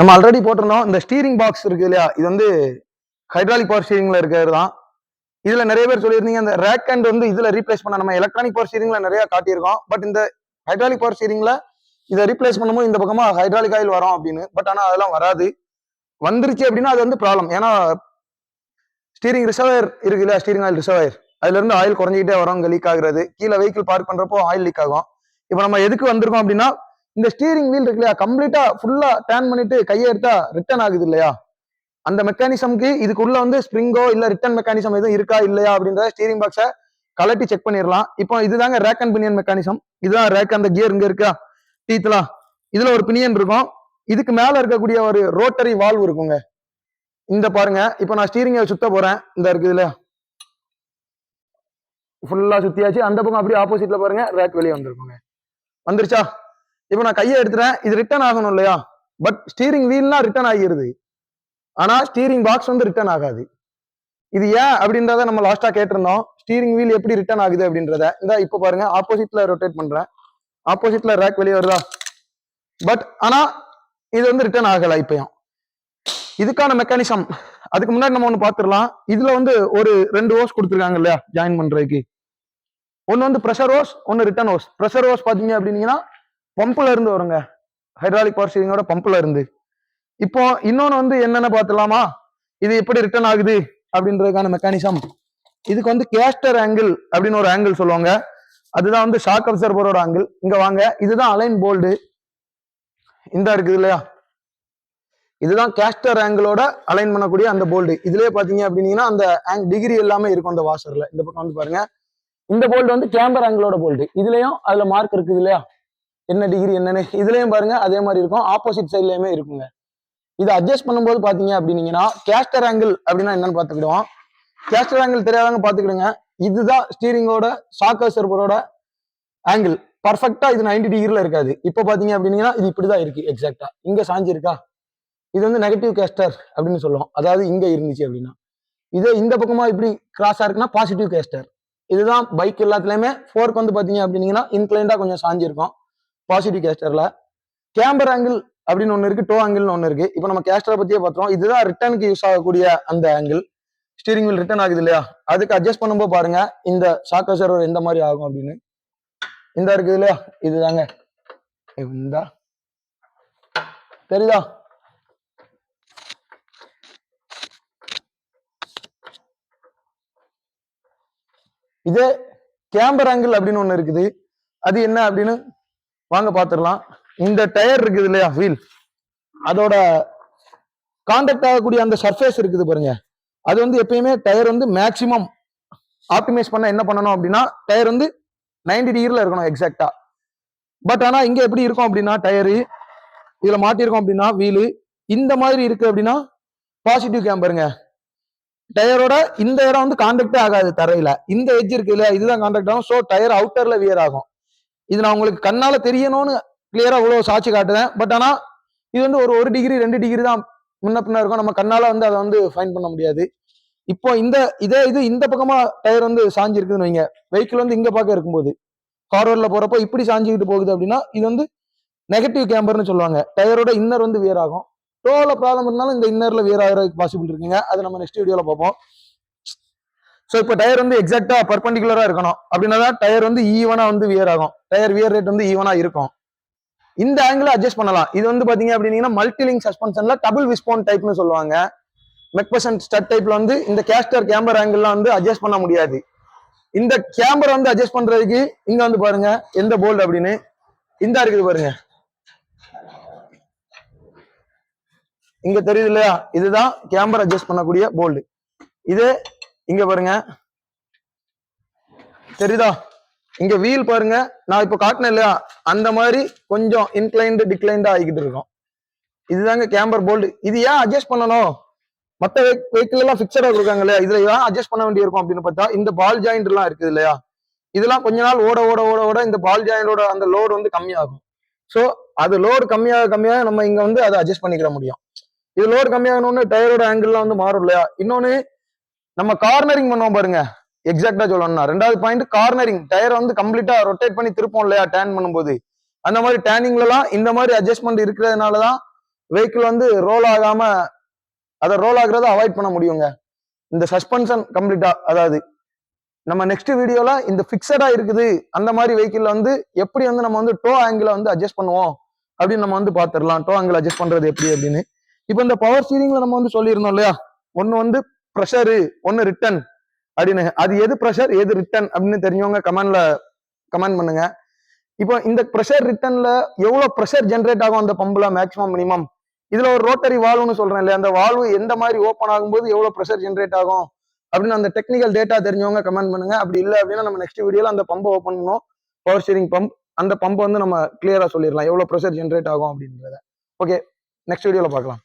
நம்ம ஆல்ரெடி போட்டிருந்தோம். இந்த ஸ்டீரிங் பாக்ஸ் இருக்கு இல்லையா? இது வந்து ஹைட்ராலிக் பவர் ஸ்டீரிங்ல இருக்கிறது தான். இதுல நிறைய பேர் சொல்லியிருந்தீங்க அந்த ரேக் அண்ட் வந்து இதுல ரீப்ளேஸ் பண்ண நம்ம எலக்ட்ரானிக் பவர் ஸ்டீரிங்ல நிறைய காட்டியிருக்கோம். பட் இந்த ஹைட்ராலிக் பவர் ஸ்டீரிங்ல இதை ரீப்ளேஸ் பண்ணும்போது இந்த பக்கமா ஹைட்ராலிக் ஆயில் வரும் அப்படின்னு. பட் ஆனா அதெல்லாம் வராது. வந்துருச்சு அப்படின்னா அது வந்து ப்ராப்ளம் ஏன்னா ஸ்டீரிங் ரிசர்வர் இருக்கு இல்லையா? ஸ்டீரிங் ஆயில் ரிசர்வர் அதுல இருந்து ஆயில் குறைஞ்சிக்கிட்டே வரும் லீக் ஆகுறது. கீழே வெஹிக்கிள் பார்க் பண்றப்போ ஆயில் லீக் ஆகும். இப்போ நம்ம எதுக்கு வந்திருக்கோம் அப்படின்னா இந்த ஸ்டீரிங் வீல் இருக்கு இல்லையா? கம்ப்ளீட்டா ஃபுல்லா டேர்ன் பண்ணிட்டு கையை எடுத்தா ரிட்டர்ன் ஆகுது இல்லையா? அந்த மெக்கானிசம்க்கு இதுக்குள்ள வந்து ஸ்ப்ரிங்கோ இல்ல ரிட்டர்ன் மெக்கானிசம் எதுவும் இருக்கா இல்லையா அப்படின்ற ஸ்டீரிங் பாக்ஸை கலட்டி செக் பண்ணிடலாம். இப்போ இதுதாங்க ரேக் அண்ட் பினியன் மெக்கானிசம் இதுதான் ரேக் அந்த கியர் இங்க இருக்கா? டீத்லாம் இதுல ஒரு பினியன் இருக்கும். இதுக்கு மேல இருக்கக்கூடிய ஒரு ரோட்டரி வால்வ் இருக்குங்க. இந்த பாருங்க. இப்போ நான் ஸ்டீரிங்கை சுத்த போறேன். இந்த இருக்குது இல்லையா? ஃபுல்லா சுத்தியாச்சு. அந்த பக்கம் அப்படியே ஆப்போசிட்ல பாருங்க. ரேக் வெளியே வந்திருக்குங்க. வந்துருச்சா? இப்போ நான் கையை எடுத்துறேன் இது ரிட்டர்ன் ஆகணும் இல்லையா? பட் ஸ்டீரிங் வீல்லாம் ரிட்டர்ன் ஆகிருது. ஆனா ஸ்டீரிங் பாக்ஸ் வந்து ரிட்டர்ன் ஆகாது. இது ஏன் அப்படின்றத நம்ம லாஸ்டா கேட்டிருந்தோம். ஸ்டீரிங் வீல் எப்படி ரிட்டர்ன் ஆகுது அப்படின்றத. இந்த இப்போ பாருங்க ஆப்போசிட்ல ரொட்டேட் பண்றேன். ஆப்போசிட்ல ரேக் வெளியே வருதா? பட் ஆனா இது வந்து ரிட்டர்ன் ஆகல இப்பயும். இதுக்கான மெக்கானிசம் அதுக்கு முன்னாடி நம்ம ஒன்று பார்த்துடலாம். இதுல வந்து ஒரு ரெண்டு ஓஸ் கொடுத்துருக்காங்க இல்லையா? ஜாயின் பண்றதுக்கு. ஒன்று வந்து ப்ரெஷர் ஓஸ் ஒன்று ரிட்டர்ன் ஓஸ் ப்ரெஷர் ஓஸ் பார்த்தீங்க அப்படின்னீங்கன்னா பம்புல இருந்து வருங்க. ஹைட்ராலிக் பவர் ஸ்டீரிங்கோட பம்புல இருந்து. இப்போ இன்னொன்று வந்து என்னென்ன பார்த்துலாமா? இது எப்படி ரிட்டர்ன் ஆகுது? அப்படின்றதுக்கான மெக்கானிசம் இதுக்கு வந்து கேஸ்டர் ஆங்கிள் அப்படின்னு ஒரு ஆங்கிள் சொல்லுவாங்க. அதுதான் வந்து ஷாக் அப்சர்வரோட ஆங்கிள் இங்க வாங்க. இதுதான் அலைன் போல்டு. இந்த இருக்குது இல்லையா? இதுதான் கேஸ்டர் ஆங்கிளோட அலைன் பண்ணக்கூடிய அந்த போல்டு. இதுலயே பாத்தீங்க அப்படின்னீங்கன்னா அந்த டிகிரி எல்லாமே இருக்கும் அந்த வாஷர்ல இந்த பக்கம் வந்து பாருங்க. இந்த போல்டு வந்து கேம்பர் ஆங்கிளோட போல்டு. இதுலயும் அதுல மார்க் இருக்குது இல்லையா? என்ன டிகிரி என்னன்னு இதுலயும் பாருங்க அதே மாதிரி இருக்கும். ஆப்போசிட் சைட்லயுமே இருக்குங்க. இதை அட்ஜஸ்ட் பண்ணும்போது பாத்தீங்க அப்படின்னீங்கன்னா கேஸ்டர் ஆங்கிள் அப்படின்னா என்னன்னு பாத்துக்கிடுவோம் கேஸ்டர் ஆங்கிள் தெரியாதவங்க பாத்துக்கிடுங்க இதுதான் ஸ்டீரிங்கோட ஷாக்கர் சர்வரோட ஆங்கிள் பர்ஃபெக்டா இது 90 டிகிரில இருக்காது. இப்போ பாத்தீங்க அப்படின்னீங்கன்னா இது இப்படிதான் இருக்கு எக்ஸாக்டா இங்க சாஞ்சிருக்கா இது வந்து நெகட்டிவ் கேஸ்டர் அப்படின்னு சொல்லுவோம். அதாவது இங்க இருந்துச்சு அப்படின்னா. இதே இந்த பக்கமா இப்படி கிராஸா இருக்குன்னா பாசிட்டிவ் கேஸ்டர் இதுதான் பைக் எல்லாத்துலயுமே ஃபோர்க் வந்து பாத்தீங்க அப்படின்னீங்கன்னா இன்க்ளைண்டா கொஞ்சம் சாஞ்சிருக்கும். பாசிட்டிவ் கேஸ்டர்ல கேம்பர் ஆங்கிள் அப்படின்னு ஒன்று இருக்கு டோ ஆங்கிள்னு ஒன்று இருக்கு. இப்போ நம்ம கேஸ்டரை பத்தியே பார்த்தோம் இதுதான் ரிட்டர்னுக்கு யூஸ் ஆகக்கூடிய அந்த ஆங்கிள் ஸ்டீரிங் வீல் ரிட்டர்ன் ஆகுது இல்லையா? அதுக்கு அட்ஜஸ்ட் பண்ணும்போது பாருங்க இந்த ஷாக்கர் சர்வர் எந்த மாதிரி ஆகும் அப்படின்னு. இந்த இருக்குது இல்லையா? இதுதாங்க. இந்தா. தெரியுதா? இதே கேம்பர் ஆங்கிள் அப்படின்னு ஒன்று இருக்குது. அது என்ன அப்படின்னு வாங்க பார்த்துடலாம் இந்த டயர் இருக்குது இல்லையா வீல் அதோட கான்டாக்ட் ஆகக்கூடிய அந்த சர்ஃபேஸ் இருக்குது பாருங்க. அது வந்து எப்பயுமே டயர் வந்து மேக்சிமம் ஆப்டிமைஸ் பண்ண என்ன பண்ணணும் அப்படின்னா டயர் வந்து 90 டிகிரில இருக்கணும் எக்ஸாக்டா பட் ஆனா இங்க எப்படி இருக்கும் அப்படின்னா டயரு இதுல மாட்டிருக்கோம் அப்படின்னா வீலு இந்த மாதிரி இருக்கு அப்படின்னா பாசிட்டிவ் கேம்பருங்க டயரோட இந்த இடம் வந்து கான்டாக்டே ஆகாது தரையில. இந்த எஜ் இருக்கு இல்லையா இதுதான் கான்டாக்ட் ஆகும். ஸோ டயர் அவுட்டர்ல வியர் ஆகும். இது நான் உங்களுக்கு கண்ணால தெரியணும்னு கிளியரா இவ்வளவு சாட்சி காட்டுறேன். பட் ஆனா இது வந்து ஒரு ஒரு டிகிரி ரெண்டு டிகிரி தான் முன்ன பின்ன இருக்கும். நம்ம கண்ணால வந்து அதை வந்து ஃபைன் பண்ண முடியாது. இப்போ இந்த இதே இது இந்த பக்கமா டயர் வந்து சாஞ்சி இருக்குதுன்னு வைங்க. வெஹிக்கிள் வந்து இங்க பார்க்க இருக்கும்போது. ஃபார்வர்ட்ல போறப்போ இப்படி சாஞ்சிக்கிட்டு போகுது அப்படின்னா இது வந்து நெகட்டிவ் கேம்பர்னு சொல்லுவாங்க. டயரோட இன்னர் வந்து வியர் ஆகும். டோல ப்ராப்ளம் இருந்தாலும் இந்த இன்னர்ல வியர் ஆகிறதுக்கு பாசிபிள் இருக்குங்க. அது நம்ம நெக்ஸ்ட் வீடியோல பார்ப்போம். ஸோ இப்போ டயர் வந்து எக்ஸாக்டா பர்பண்டிகுலரா இருக்கணும். அப்படின்னா தான் டயர் வந்து ஈவனா வந்து வியர் ஆகும். டயர் வியர் ரேட் வந்து ஈவனா இருக்கும். இந்த ஆங்கிள் அட்ஜஸ்ட் பண்ணலாம். இது வந்து பாத்தீங்க அப்படின்னா மல்டிலிங் சஸ்பென்ஷன்ல டபுள் விஸ்போன் டைப்னு சொல்லுவாங்க. மெக்பசன் ஸ்டட் டைப்ல வந்து இந்த கேஸ்டர் கேம்பர் ஆங்கிள்லாம் வந்து அட்ஜஸ்ட் பண்ண முடியாது. இந்த கேம்பர் வந்து அட்ஜஸ்ட் பண்றதுக்கு இங்க வந்து பாருங்க எந்த போல்டு அப்படின்னு? இந்த இருக்குது பாருங்க. இங்க தெரியுது இல்லையா? இதுதான் கேம்பர் அட்ஜஸ்ட் பண்ணக்கூடிய போல்டு இது இங்க பாருங்க. தெரியுதா? இங்க வீல் பாருங்க. நான் இப்ப காட்டினேன் இல்லையா? அந்த மாதிரி கொஞ்சம் இன்க்ளைண்டு டிக்ளைண்டா ஆகிக்கிட்டு இருக்கும். இதுதாங்க கேம்பர் போல்டு இது ஏன் அட்ஜஸ்ட் பண்ணணும்? மத்த வெஹிக்கிள் எல்லாம் ஃபிக்ஸடா கொடுக்காங்க இல்லையா? இதுல ஏன் அட்ஜஸ்ட் பண்ண வேண்டியிருக்கும் அப்படின்னு பார்த்தா இந்த பால் ஜாயிண்ட் எல்லாம் இருக்குது இல்லையா? இதெல்லாம் கொஞ்ச நாள் ஓட ஓட ஓட ஓட இந்த பால் ஜாயிண்டோட அந்த லோடு வந்து கம்மியாகும். ஸோ அது லோடு கம்மியாக கம்மியாக நம்ம இங்க வந்து அதை அட்ஜஸ்ட் பண்ணிக்கிற முடியும். இது லோடு கம்மியாகணும்னு டயரோட ஆங்கிள்லாம் வந்து மாறும் இல்லையா? இன்னொன்னு நம்ம கார்னரிங் பண்ணுவோம் பாருங்க. எக்ஸாக்டா சொல்லணும்னா. ரெண்டாவது பாயிண்ட் கார்னரிங் டயர் வந்து கம்ப்ளீட்டா ரொட்டேட் பண்ணி திருப்போம் இல்லையா டேன் பண்ணும்போது. அந்த மாதிரி டேனிங்லலாம் இந்த மாதிரி அட்ஜஸ்ட்மெண்ட் இருக்கிறதுனால தான் வெஹிக்கிள் வந்து ரோல் ஆகாம அதை ரோல் ஆகுறத அவாய்ட் பண்ண முடியுங்க. இந்த சஸ்பென்ஷன் கம்ப்ளீட்டா அதாவது நம்ம நெக்ஸ்ட் வீடியோல இந்த பிக்சடா இருக்குது. அந்த மாதிரி வெஹிக்கிள் வந்து எப்படி வந்து நம்ம வந்து டோ ஆங்கிளை வந்து அட்ஜஸ்ட் பண்ணுவோம் அப்படின்னு நம்ம வந்து பாத்துரலாம் டோ ஆங்கிள் அட்ஜஸ்ட் பண்றது எப்படி அப்படின்னு. இப்போ இந்த பவர் ஸ்டீரிங்ல நம்ம வந்து சொல்லியிருந்தோம் இல்லையா? ஒன்னு வந்து ப்ரெஷரு ஒன்னு ரிட்டன் அப்படின்னு. அது எது ப்ரெஷர் எது ரிட்டன் அப்படின்னு தெரிஞ்சவங்க கமெண்ட்ல கமெண்ட் பண்ணுங்க. இப்போ இந்த ப்ரெஷர் ரிட்டர்ன்ல எவ்வளவு ப்ரெஷர் ஜென்ரேட் ஆகும் அந்த பம்புல மேக்ஸிமம் மினிமம் இதுல ஒரு ரோட்டரி வால்வ்னு சொல்றேன் இல்லையா? அந்த வால்வு எந்த மாதிரி ஓப்பன் ஆகும்போது எவ்வளவு ப்ரெஷர் ஜென்ரேட் ஆகும்? அப்படின்னு அந்த டெக்னிக்கல் டேட்டா தெரிஞ்சவங்க கமெண்ட் பண்ணுங்க. அப்படி இல்லை அப்படின்னா நம்ம நெக்ஸ்ட் வீடியோல அந்த பம்பை ஓப்பன் பண்ணுவோம். பவர் ஸ்டீரிங் பம்ப் அந்த பம்பை வந்து நம்ம கிளியரா சொல்லிடலாம். எவ்வளவு ப்ரெஷர் ஜென்ரேட் ஆகும் அப்படின்றத. ஓகே நெக்ஸ்ட் வீடியோல பார்க்கலாம்.